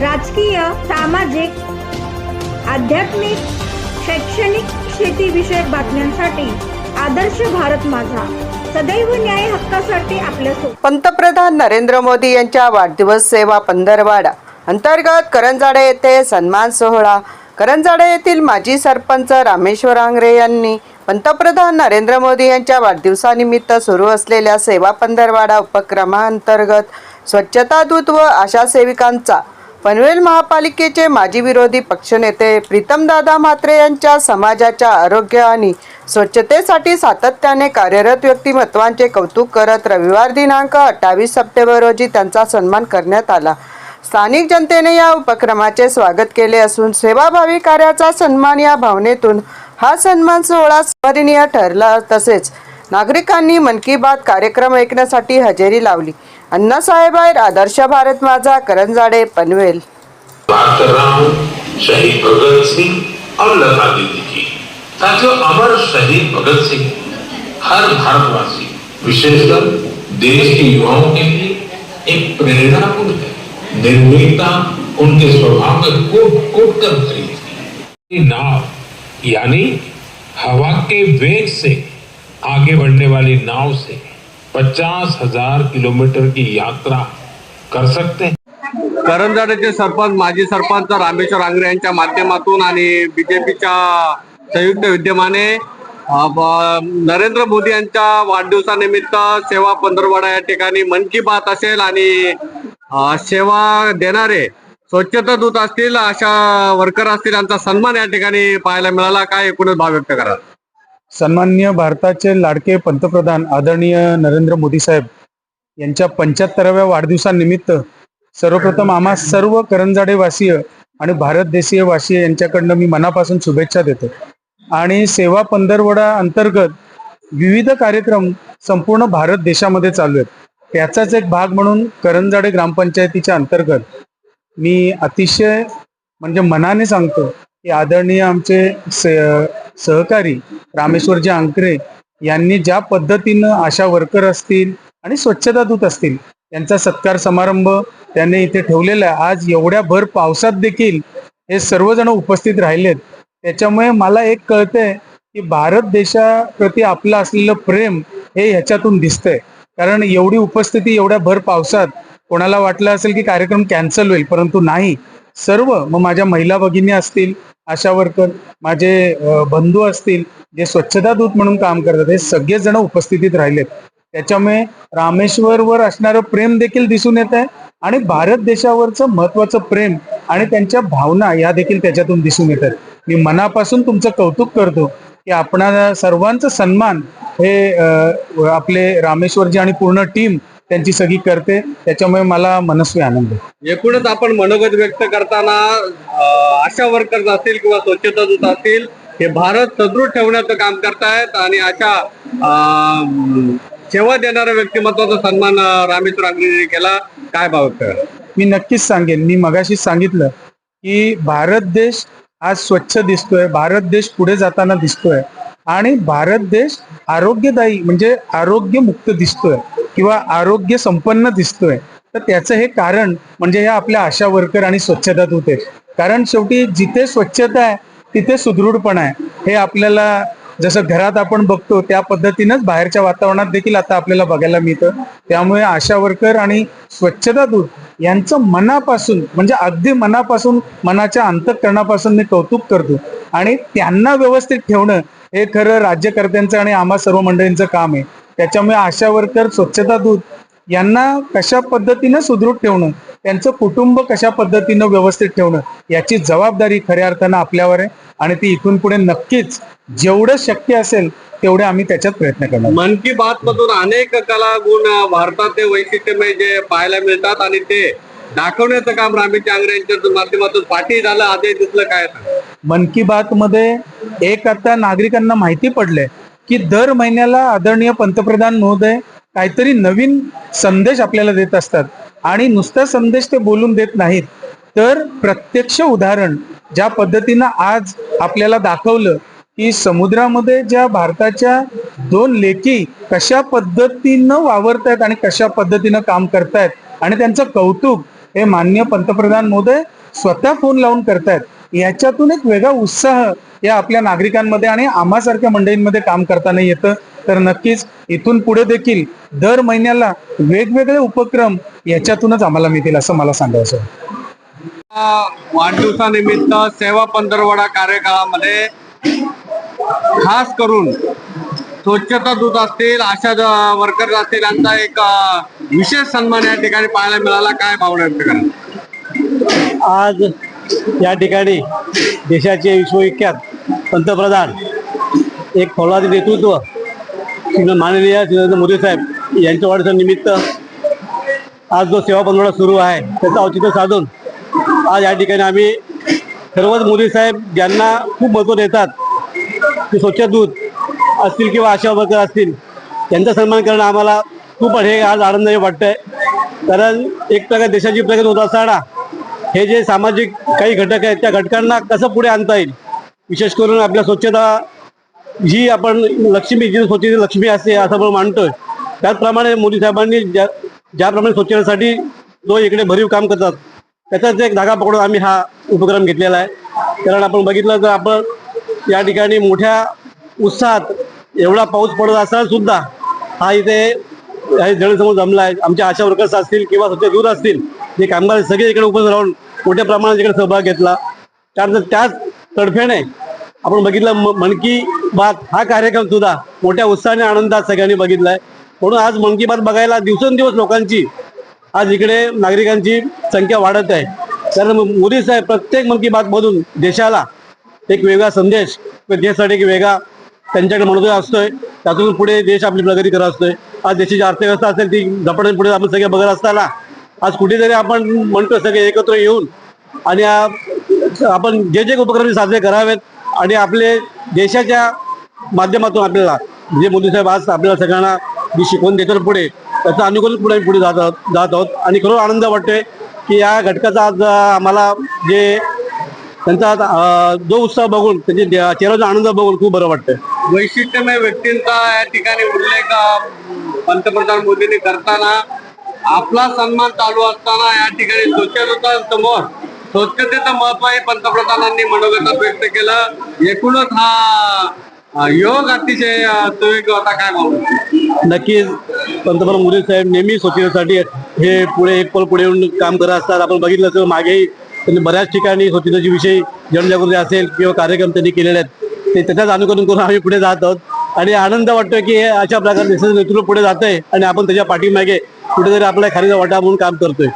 राजकीय सामाजिक आध्यात्मिक शैक्षणिक शेतीविषयक बातम्यांसाठी आदर्श भारत माझा. सदैव न्याय हक्कासाठी आपल्यासोबत पंतप्रधान नरेंद्र मोदी यांच्या वाढदिवस सेवा पंधरवाडा. अंतर्गत करंजाडे येथे सन्मान सोहळा. करंजाडे येथील माजी सरपंच रामेश्वर आंग्रे यांनी पंतप्रधान नरेंद्र मोदी यांच्या वाढदिवसानिमित्त सुरू असलेल्या सेवा पंधरवाडा उपक्रमाअंतर्गत स्वच्छता दूत व आशा सेविकांचा पनवेल महापालिकेचे माजी विरोधी पक्षनेते प्रीतमदादा म्हात्रे यांच्या समाजाच्या आरोग्य आणि स्वच्छतेसाठी सातत्याने कार्यरत व्यक्तिमत्वांचे कौतुक करत रविवार दिनांक अठ्ठावीस सप्टेंबर रोजी त्यांचा सन्मान करण्यात आला. स्थानिक जनतेने या उपक्रमाचे स्वागत केले असून सेवाभावी कार्याचा सन्मान या भावनेतून हा सन्मान सोहळा स्मरणीय ठरला तसेच नागरिकांनी मन की बात कार्यक्रम ऐकण्यासाठी हजेरी लावली. अण्णासाहेब आहेत आदर्श भारत माझा करंजाडे पनवेल. बात कर रहा हूं शहीद भगत सिंह और लता दीदी की ताकि अमर शहीद भगत सिंह हर भारतवासी. विशेषकर देश के युवाओं के लिए एक प्रेरणा कुंज है। निर्भीकता उनके स्वभाव में कूट कूट कर भरी थी नाव यानी हवा के वेग से आगे बढ़ने वाली नाव से पचास हजार किलोमीटर की यात्रा कर सकते हैं। करंजाड्याचे सरपंच माजी सरपंच रामेश्वर आंग्रे यांच्या माध्यमातून आणि बीजेपीच्या संयुक्त विद्यमाने नरेंद्र मोदी यांच्या वाढदिवसानिमित्त सेवा पंधरवाडा या ठिकाणी मन की बात असेल आणि सेवा देणारे स्वच्छता दूत असतील अशा वर्कर असतील यांचा सन्मान या ठिकाणी पाहायला मिळाला. काय एकूणच भाव व्यक्त करा सन्माननीय भारताचे लाडके पंतप्रधान आदरणीय नरेंद्र मोदी साहेब यांच्या पंच्याहत्तराव्या वाढदिवसानिमित्त सर्वप्रथम आम्हा सर्व करंजाडे वासीय आणि भारत देशीय वासीय यांच्याकडनं मी मनापासून शुभेच्छा देतो. आणि सेवा पंधरवडा अंतर्गत विविध कार्यक्रम संपूर्ण भारत देशामध्ये चालू आहेत. त्याचाच एक भाग म्हणून करंजाडे ग्रामपंचायतीच्या अंतर्गत मी अतिशय म्हणजे मनाने सांगतो की आदरणीय आमचे सहकारी रामेश्वरजी अंकरे यांनी ज्या पद्धतीनं आशा वर्कर असतील आणि स्वच्छता दूत असतील यांचा सत्कार समारंभ त्यांनी इथे ठेवलेला आहे. आज एवढ्या भर पावसात देखील हे सर्वजण उपस्थित राहिलेत. त्याच्यामुळे मला एक कळतंय की भारत देशाप्रती आपलं असलेलं प्रेम हे ह्याच्यातून दिसतंय. कारण एवढी उपस्थिती एवढ्या भर पावसात कोणाला वाटलं असेल की कार्यक्रम कॅन्सल होईल परंतु नाही. सर्व मग माझ्या महिला भगिनी असतील आशा वर्कर माझे बंधू असतील जे स्वच्छता दूत म्हणून काम करतात हे सगळेजण उपस्थितीत राहिलेत. त्याच्यामुळे रामेश्वरवर असणारं प्रेम देखील दिसून येत आहे आणि भारत देशावरचं महत्वाचं प्रेम आणि त्यांच्या भावना या देखील त्याच्यातून दिसून येतात. मी मनापासून तुमचं कौतुक करतो की आपणा सर्वांचं सन्मान हे आपले रामेश्वरजी आणि पूर्ण टीम त्यांची सगळी करते. त्याच्यामुळे मला मनस्वी आनंद आहे. एकूणच आपण मनोगत व्यक्त करताना आशा वर्कर्स असतील किंवा स्वच्छता दूत असतील हे भारत सदृढ ठेवण्याचं काम करतायत आणि अशा सेवा देणाऱ्या व्यक्तिमत्वाचा सन्मान रामेश्वर आंग्रेजीने केला. काय भाव व्यक्त करा? मी नक्कीच सांगेन. मी मगाशीच सांगितलं की भारत देश आज स्वच्छ दिसतोय. भारत देश पुढे जाताना दिसतोय. आणि भारत देश आरोग्यदायी म्हणजे आरोग्यमुक्त दिसतोय किंवा आरोग्य संपन्न दिसतोय. तर त्याचं हे कारण म्हणजे ह्या आपल्या आशा वर्कर आणि स्वच्छता दूत कारण शेवटी जिथे स्वच्छता आहे तिथे सुदृढपणा आहे. हे आपल्याला जसं घरात आपण बघतो त्या पद्धतीनंच बाहेरच्या वातावरणात देखील आता आपल्याला बघायला मिळतं. त्यामुळे आशा वर्कर आणि स्वच्छता दूत यांचं मनापासून म्हणजे अगदी मनापासून मनाच्या अंतकरणापासून मी कौतुक करतो. आणि त्यांना व्यवस्थित ठेवणं हे खरं राज्यकर्त्यांचं आणि आम्हा सर्व मंडळींचं काम आहे. त्याच्यामुळे आशा वर्कर स्वच्छता दूत यांना कशा पद्धतीनं सुदृढ ठेवणं त्यांचं कुटुंब कशा पद्धतीनं व्यवस्थित ठेवणं याची जबाबदारी खऱ्या अर्थानं आपल्यावर आहे आणि ती इथून पुढे नक्कीच जेवढं शक्य असेल तेवढे आम्ही त्याच्यात प्रयत्न करणार मन की बात मधून अनेक कला गुण भारतात ते वैशिष्ट्यमय जे पाहायला मिळतात आणि ते दाखवण्याचं काम रामेश चांगरे यांच्या माध्यमातून पाठी झालं आधी दिसलं काय मन की बात मध्ये एक आता नागरिकांना माहिती पडले की दर महिन्याला आदरणीय पंतप्रधान महोदय काहीतरी नवीन संदेश आपल्याला देत असतात. आणि नुसता संदेश ते बोलून देत नाहीत. तर प्रत्यक्ष उदाहरण ज्या पद्धतीनं आज आपल्याला दाखवलं की समुद्रामध्ये ज्या भारताच्या दोन लेकी कशा पद्धतीनं वावरतायत आणि कशा पद्धतीनं काम करतायत आणि त्यांचं कौतुक हे मान्य पंतप्रधान मोदय स्वतः फोन लावून करतायत. याच्यातून एक वेगळा उत्साह या आपल्या नागरिकांमध्ये आणि आम्हासारख्या मंडळींमध्ये काम करताना येतं. तर नक्कीच इथून पुढे देखील दर महिन्याला वेगवेगळे उपक्रम याच्यातूनच आम्हाला मिळतील असं मला सांगायचं वाढदिवसानिमित्त सेवा पंधरवडा कार्यकाळामध्ये खास करून स्वच्छता दूत असतील आशा वर्कर असतील यांचा एक विशेष सन्मान या ठिकाणी पाहायला मिळाला. काय भावना व्यक्त करा आज या ठिकाणी देशाचे विश्वविख्यात पंतप्रधान एक फौलादी नेतृत्व श्री माननीय नरेंद्र मोदी साहेब यांच्या वाढदिवसानिमित्त आज जो सेवा पंधरवडा सुरू आहे त्याचं औचित्य साधून आज या ठिकाणी आम्ही सर्वच मोदी साहेब ज्यांना खूप महत्त्व देतात ते स्वच्छ दूध असतील किंवा आशा वर्कर असतील त्यांचा सन्मान करणं आम्हाला खूप हे आज आनंदाने वाटतंय. कारण एक प्रकारे देशाची प्रगती होत असताना हे जे सामाजिक काही घटक आहेत त्या घटकांना कसं पुढे आणता येईल? विशेष करून आपल्या स्वच्छता जी आपण लक्ष्मी जी स्वच्छतेची लक्ष्मी असते असं आपण मानतोय. त्याचप्रमाणे मोदी साहेबांनी ज्या ज्याप्रमाणे स्वच्छतेसाठी जो इकडे भरीव काम करतात त्याचाच एक धागा पकडून आम्ही हा उपक्रम घेतलेला आहे. कारण आपण बघितलं तर आपण या ठिकाणी मोठ्या उत्साहात एवढा पाऊस पडत असताना सुद्धा हा इथे हे जमला आहे. आमच्या आशा वर्कर्स असतील किंवा स्वच्छ दूर असतील जे कामगार सगळे इकडे उपस्थित राहून मोठ्या प्रमाणात इकडे सहभाग घेतला. त्यानंतर त्याच तडफेने आपण बघितलं म- मन की बात हा कार्यक्रम सुद्धा मोठ्या उत्साहाने आनंदात सगळ्यांनी बघितलाय. म्हणून आज मन की बात बघायला दिवसेंदिवस लोकांची आज इकडे नागरिकांची संख्या वाढत आहे. कारण मोदी साहेब प्रत्येक मन की बात मधून देशाला एक वेगळा संदेश देशासाठी एक वेगळा त्यांच्याकडे मनोदय असतोय त्यातून पुढे देश आपली प्रगती करत असतोय. आज देशाची अर्थव्यवस्था असेल ती झपाट्याने पुढे आपण सगळे बघत असताना आज कुठेतरी आपण म्हणतो सगळे एकत्र येऊन आणि आपण जे जे उपक्रम साजरे करावेत आणि आपले देशाच्या माध्यमातून आपल्याला जे मोदी साहेब आज आपल्याला सगळ्यांना जी शिकवून देतात पुढे त्याचं अनुकूल पुढे पुढे जात आहोत जात आहोत. आणि खरोखर आनंद वाटतोय की या घटकाचा आज आम्हाला जे त्यांचा जो उत्साह बघून त्यांचे चेहऱ्याचा आनंद बघून खूप बरं वाटतंय. वैशिष्ट्यमय व्यक्तींचा या ठिकाणी उल्लेख पंतप्रधान मोदींनी करताना आपला सन्मान चालू असताना या ठिकाणी स्वच्छतेसमोर स्वच्छतेचं महत्त्व हे पंतप्रधानांनी मनोगतात व्यक्त केलं. एकूणच हा योग अतिशय अ, सुयोग्य होता काय भावना नक्कीच पंतप्रधान मोदी साहेब नेहमी स्वच्छतेसाठी हे पुढे एक पल पुढे येऊन काम करत असतात. आपण बघितलं तर मागेही त्यांनी बऱ्याच ठिकाणी स्वच्छतेच्या विषयी जनजागृती असेल किंवा कार्यक्रम त्यांनी केलेले आहेत. ते त्याच्याच अनुकरण करून आम्ही पुढे जात आहोत. आणि आनंद वाटतोय की हे अशा प्रकारे नेतृत्व पुढे जात आहे आणि आपण त्याच्या पाठीमागे कुठेतरी आपल्या खारीचा वाटा म्हणून काम करतोय.